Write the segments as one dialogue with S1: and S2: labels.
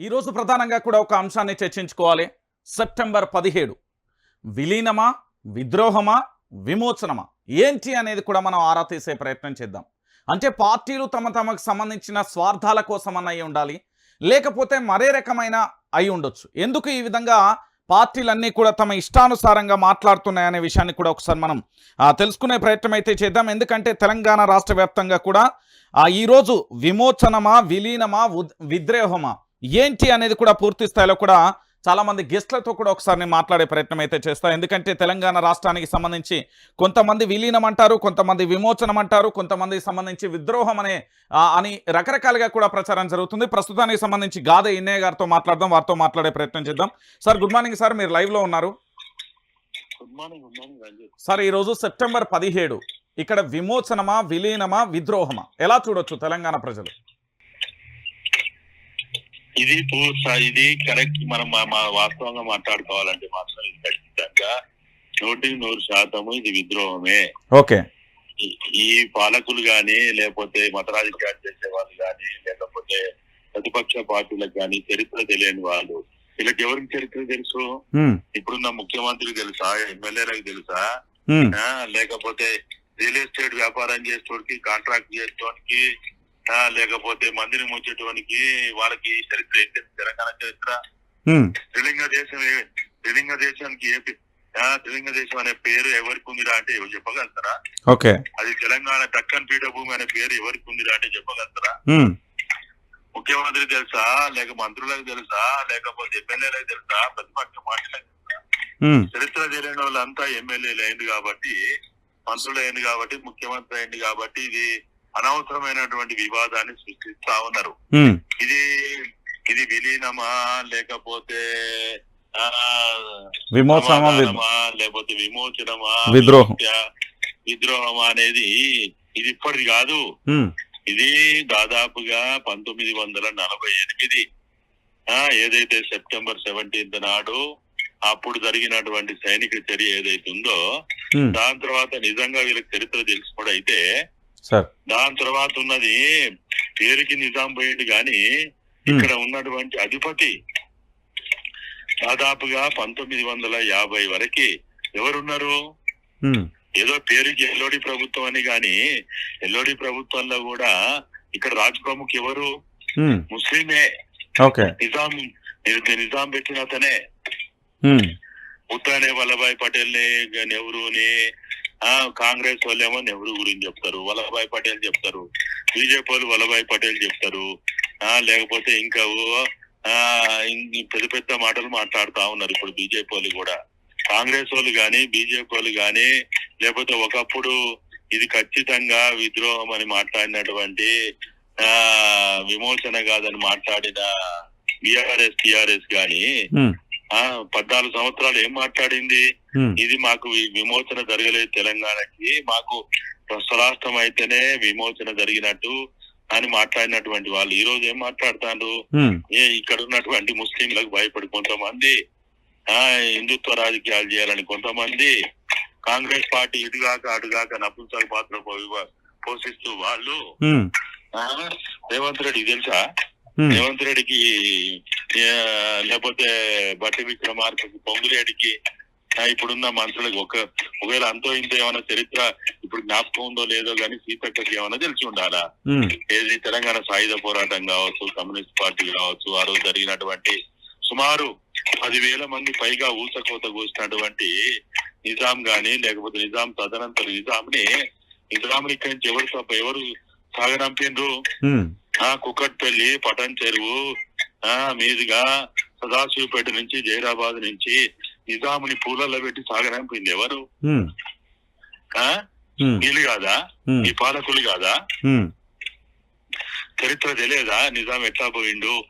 S1: ఈరోజు ప్రధానంగా కూడా ఒక అంశాన్ని చర్చించుకోవాలి. సెప్టెంబర్ పదిహేడు. విలీనమా విద్రోహమా విమోచనమా? ఏంటి అనేది కూడా మనం ఆరా తీసే ప్రయత్నం చేద్దాం. అంటే పార్టీలు తమ తమకు సంబంధించిన స్వార్థాల కోసమన్న అయి ఉండాలి. లేకపోతే మరే రకమైన అయి ఉండొచ్చు. ఎందుకు ఈ విధంగా పార్టీలన్నీ కూడా తమ ఇష్టానుసారంగా మాట్లాడుతున్నాయనే విషయాన్ని కూడా ఒకసారి మనం తెలుసుకునే ప్రయత్నం అయితే చేద్దాం. ఎందుకంటే తెలంగాణ రాష్ట్ర వ్యాప్తంగా కూడా ఈరోజు విమోచనమా విలీనమా విద్రోహమా? ఏంటి అనేది కూడా పూర్తి స్థాయిలో కూడా చాలా మంది గెస్ట్లతో కూడా ఒకసారి నేను మాట్లాడే ప్రయత్నం అయితే చేస్తా. ఎందుకంటే తెలంగాణ రాష్ట్రానికి సంబంధించి కొంతమంది విలీనం అంటారు కొంతమంది విమోచనం అంటారు కొంతమందికి సంబంధించి విద్రోహం అనే అని రకరకాలుగా కూడా ప్రచారం జరుగుతుంది. ప్రస్తుతానికి సంబంధించి గాదే ఇన్నయ్య గారితో మాట్లాడదాం వారితో మాట్లాడే ప్రయత్నం చేద్దాం. సార్ గుడ్ మార్నింగ్ సార్ మీరు లైవ్లో ఉన్నారు సార్ ఈరోజు సెప్టెంబర్ పదిహేడు. ఇక్కడ విమోచనమా విలీనమా విద్రోహమా? ఎలా చూడొచ్చు తెలంగాణ ప్రజలు?
S2: ఇది ఇది కరెక్ట్ మనం మా- వాస్తవంగా మాట్లాడుకోవాలంటే మాత్రం ఇది ఖచ్చితంగా నూటికి నూరు శాతము ఇది విద్రోహమే.
S1: ఓకే.
S2: ఈ- పాలకులు గాని లేకపోతే మత రాజకీయాలు చేసే వాళ్ళు గాని లేకపోతే ప్రతిపక్ష పార్టీలకు గాని చరిత్ర తెలియని వాళ్ళు. వీళ్ళకి ఎవరికి చరిత్ర తెలుసు? ఇప్పుడున్న ముఖ్యమంత్రికి తెలుసా? ఎమ్మెల్యేలకు తెలుసా? లేకపోతే రియల్ ఎస్టేట్ వ్యాపారం చేసేటోడికి కాంట్రాక్ట్ చేసేటోడికి లేకపోతే మందిని ముంచేటోనికి వాళ్ళకి చరిత్ర ఏంటి తెలంగాణ చరిత్ర? త్రిలింగ దేశం ఏ- త్రిలింగ దేశానికి ఏ పే- ఆ, త్రిలింగ దేశం అనే పేరు ఎవరికి ఉందిరా అంటే ఎవరు చెప్పగలుగుతారా?
S1: ఓకే.
S2: అది తెలంగాణ దక్కన్ పీఠభూమి అనే పేరు ఎవరికి ఉందిరా అంటే చెప్పగలుగుతారా? ముఖ్యమంత్రి తెలుసా? లేక మంత్రులకు తెలుసా? లేకపోతే ఎమ్మెల్యేలకు తెలుసా? ప్రతిపక్ష పార్టీలకు చరిత్ర తెలియని వాళ్ళంతా ఎమ్మెల్యేలు అయింది కాబట్టి మంత్రులు అయింది కాబట్టి ముఖ్యమంత్రి అయింది కాబట్టి ఇది అనవసరమైనటువంటి వివాదాన్ని సృష్టిస్తా ఉన్నారు. ఇది ఇది విలీనమా లేకపోతే
S1: విమోచనమా
S2: లేకపోతే విమోచనమా
S1: విద్రోహం.
S2: విద్రోహమా అనేది ఇది ఇప్పటిది కాదు. ఇది దాదాపుగా పంతొమ్మిది వందల నలభై ఎనిమిది ఆ, ఏదైతే సెప్టెంబర్ సెవెంటీన్త్ నాడు అప్పుడు జరిగినటువంటి సైనిక చర్య ఏదైతే ఉందో దాని తర్వాత నిజంగా వీళ్ళకి చరిత్ర తెలుసుకోవడం అయితే దాని తర్వాత ఉన్నది పేరుకి నిజాం పోయింది కానీ ఇక్కడ ఉన్నటువంటి అధిపతి దాదాపుగా పంతొమ్మిది వందల యాభై వరకు ఎవరున్నారు? ఏదో పేరుకి ఎల్లోడి ప్రభుత్వం అని గాని ఎల్లోడి ప్రభుత్వంలో కూడా ఇక్కడ రాజ్ ప్రముఖ్ ఎవరు? ముస్లిమే.
S1: ఓకే.
S2: నిజాం నిజాం పెట్టిన అతనే. ఉత్తానే వల్లభాయ్ పటేల్ని నెహ్రూని కాంగ్రెస్ వాళ్ళేమో నెహ్రూ గురించి చెప్తారు వల్లభాయ్ పటేల్ చెప్తారు బీజేపీ వాళ్ళు వల్లభాయ్ పటేల్ చెప్తారు ఆ లేకపోతే ఇంకా ఆ పెద్ద పెద్ద మాటలు మాట్లాడుతా ఉన్నారు ఇప్పుడు బీజేపీ వాళ్ళు కూడా. కాంగ్రెస్ వాళ్ళు కానీ బీజేపీ వాళ్ళు గాని లేకపోతే ఒకప్పుడు ఇది ఖచ్చితంగా విద్రోహం అని మాట్లాడినటువంటి ఆ విమోచన కాదని మాట్లాడిన బీఆర్ఎస్ టిఆర్ఎస్ గాని ఆ పద్నాలుగు సంవత్సరాలు ఏం మాట్లాడింది? ఇది మాకు విమోచన జరగలేదు తెలంగాణకి. మాకు స్వరాష్ట్రం అయితేనే విమోచన జరిగినట్టు అని మాట్లాడినటువంటి వాళ్ళు. ఈ రోజు ఏం మాట్లాడుతారు ఇక్కడ ఉన్నటువంటి ముస్లింలకు భయపడి కొంతమంది ఆ హిందుత్వ రాజకీయాలు చేయాలని కొంతమంది కాంగ్రెస్ పార్టీ ఇటుగాక అటుగాక నపుంసక పాత్ర పో- పోషిస్తూ వాళ్ళు రేవంత్ రెడ్డి తెలుసా? రేవంత్ రెడ్డికి లేకపోతే బట్టి విక్రమార్కకి పొంగులేడికి ఆ, ఇప్పుడున్న మంత్రులకు ఒక ఒకవేళ అంతో ఇంత ఏమైనా చరిత్ర ఇప్పుడు జ్ఞాపకం ఉందో లేదో కానీ సీతక్కకి ఏమైనా తెలిసి ఉండాలా? ఏది తెలంగాణ సాయుధ పోరాటం కావచ్చు కమ్యూనిస్ట్ పార్టీ కావచ్చు ఆ రోజు జరిగినటువంటి సుమారు పదివేల మంది పైగా ఊసకోత కూసినటువంటి నిజాం గాని లేకపోతే నిజాం తదనంతర నిజాంని నిజాంని ఇక్కడి నుంచి ఎవరు ఎవరు సాగనంపిండ్రు కుక్కట్పల్లి పటన్ చెరువు మీదుగా సదాశివపేట నుంచి జైరాబాద్ నుంచి నిజాముని పూలల్లో పెట్టి సాగనంపింది ఎవరు? వీళ్ళు కాదా? ఈ పాలకులు కాదా? చరిత్ర తెలియదా? నిజాం ఎట్లా పోయిండు?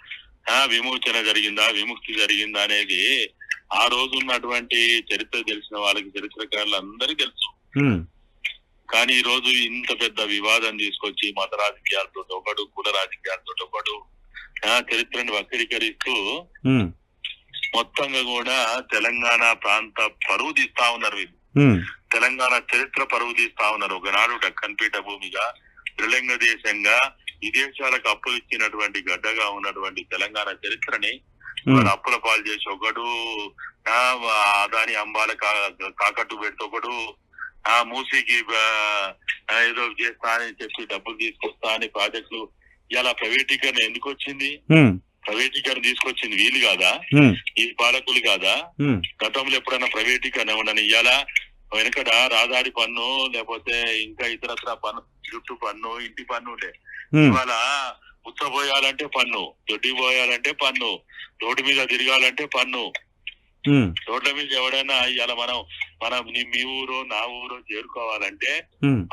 S2: ఆ విమోచన జరిగిందా? విముక్తి జరిగిందా అనేది ఆ రోజు ఉన్నటువంటి చరిత్ర తెలిసిన వాళ్ళకి చరిత్రకారులు అందరికీ తెలుసు. కానీ ఈ రోజు ఇంత పెద్ద వివాదం తీసుకొచ్చి మత రాజకీయాలతో ఒకడు కుల రాజకీయాలతో ఒకడు చరిత్రను వక్రీకరిస్తూ మొత్తంగా కూడా తెలంగాణ ప్రాంత పరువు తీస్తా ఉన్నారు వీళ్ళు. తెలంగాణ చరిత్ర పరువు తీస్తా ఉన్నారు. ఒకనాడు డక్కన్ పీఠ భూమిగా త్రిలింగ దేశంగా విదేశాలకు అప్పులు ఇచ్చినటువంటి గడ్డగా ఉన్నటువంటి తెలంగాణ చరిత్రని అప్పుల పాలు చేసి ఒకడు ఆ, దాని అంబాల కాకట్టు పెడితే ఒకడు ఆ మూసీకి ఏదో చేస్తా అని చెప్పి డబ్బులు తీసుకొస్తా అని ప్రాజెక్టులు ఇలా ప్రైవేటీకరణ ఎందుకు వచ్చింది? ప్రైవేటీకరణ తీసుకొచ్చింది వీలు కాదా? ఈ పాలకులు కాదా? గతంలో ఎప్పుడైనా ప్రైవేటీకరణ ఉండని ఇవాళ వెనకట రాదాడి పన్ను లేకపోతే ఇంకా ఇతరత్ర పన్ను జుట్టు పన్ను ఇంటి పన్ను ఉండే. ఇవాళ ఉత్త పోయాలంటే పన్ను దొడ్డి పోయాలంటే పన్ను రోడ్డు మీద తిరగాలంటే పన్ను. రోడ్ల మీద ఎవడైనా ఇవాళ మనం మనం మీ ఊరు నా ఊరు చేరుకోవాలంటే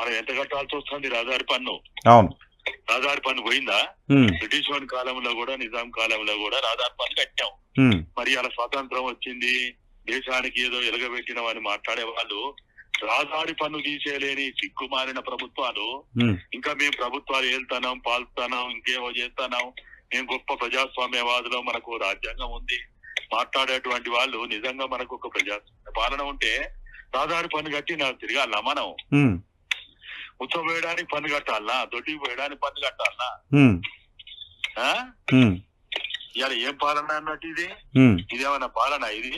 S2: మనం ఎంత కట్టాల్సి వస్తుంది రహదారి పన్ను?
S1: అవును.
S2: రహదారి పన్ను పోయిందా? బ్రిటిష్ వారి కాలంలో కూడా నిజాం కాలంలో కూడా రహదారి పన్ను కట్టాం. మరి అలా స్వాతంత్రం వచ్చింది దేశానికి ఏదో ఎలగబెట్టిన అని మాట్లాడే వాళ్ళు రహదారి పన్ను తీసేయలేని సిగ్గుమారిన ప్రభుత్వాలు ఇంకా మేము ప్రభుత్వాలు వెళ్తున్నాం పాల్తున్నాం ఇంకేమో చేస్తున్నాం. మేము గొప్ప ప్రజాస్వామ్యవాదులు మనకు రాజ్యాంగం ఉంది. మాట్లాడేటువంటి వాళ్ళు నిజంగా మనకు ఒక ప్రజాస్వామ్య పాలన ఉంటే రహదారి పన్ను కట్టి నాకు తిరగాలనా మనం వేయడానికి పన్ను కట్టాలనా దొడ్డికి వేయడానికి పన్ను కట్టాలనా ఇవాళ ఏం పాలన అన్నట్టు ఇది? ఇదేమన్నా పాలన ఇది.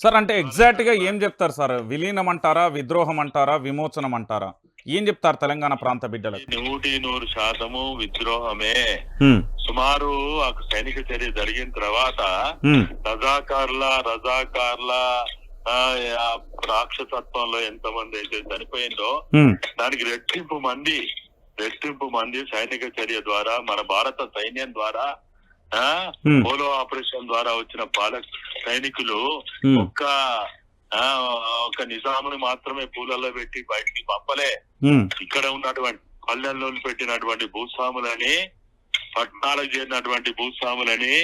S1: సార్ అంటే ఎగ్జాక్ట్గా ఏం చెప్తారు సార్? విలీనం అంటారా విద్రోహం అంటారా విమోచనం అంటారా ఏం చెప్తారు తెలంగాణ ప్రాంత బిడ్డలకు?
S2: నూటి నూరు శాతము విద్రోహమే. సుమారు ఆ సైనిక చర్య జరిగిన తర్వాత రజాకార్ల రజాకార్ల రాక్షసత్వంలో ఎంతమంది అయితే చనిపోయిందో దానికి రెట్టింపు మంది రెట్టింపు మంది సైనిక చర్య ద్వారా మన భారత సైన్యం ద్వారా పోలో ఆపరేషన్ ద్వారా వచ్చిన పాలక సైనికులు ఒక్క ఆ, ఒక నిజామును మాత్రమే పూలలో పెట్టి బయటికి పంపలే. ఇక్కడ ఉన్నటువంటి పల్లెల్లో పెట్టినటువంటి భూస్వాములని పట్టణాలకు చేరినటువంటి భూస్వాములని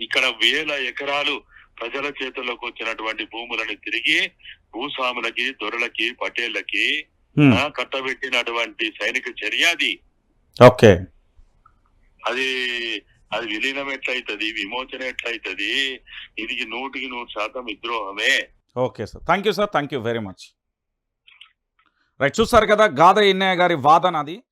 S2: ఇక్కడ వేల ఎకరాలు ప్రజల చేతుల్లోకి వచ్చినటువంటి భూములను తిరిగి భూస్వాములకి దొరలకి పటేళ్ళకి కట్టబెట్టినటువంటి సైనిక చర్య అది.
S1: ఓకే.
S2: అది అది విలీనం ఎట్లయితది? విమోచన ఎట్లయితది? ఇది నూటికి నూరు శాతం విద్రోహమే.
S1: Okay sir. Thank you sir. Thank you very much. Right చూసారు కదా గాద ఇన్నయ్య గారి వాదన అది.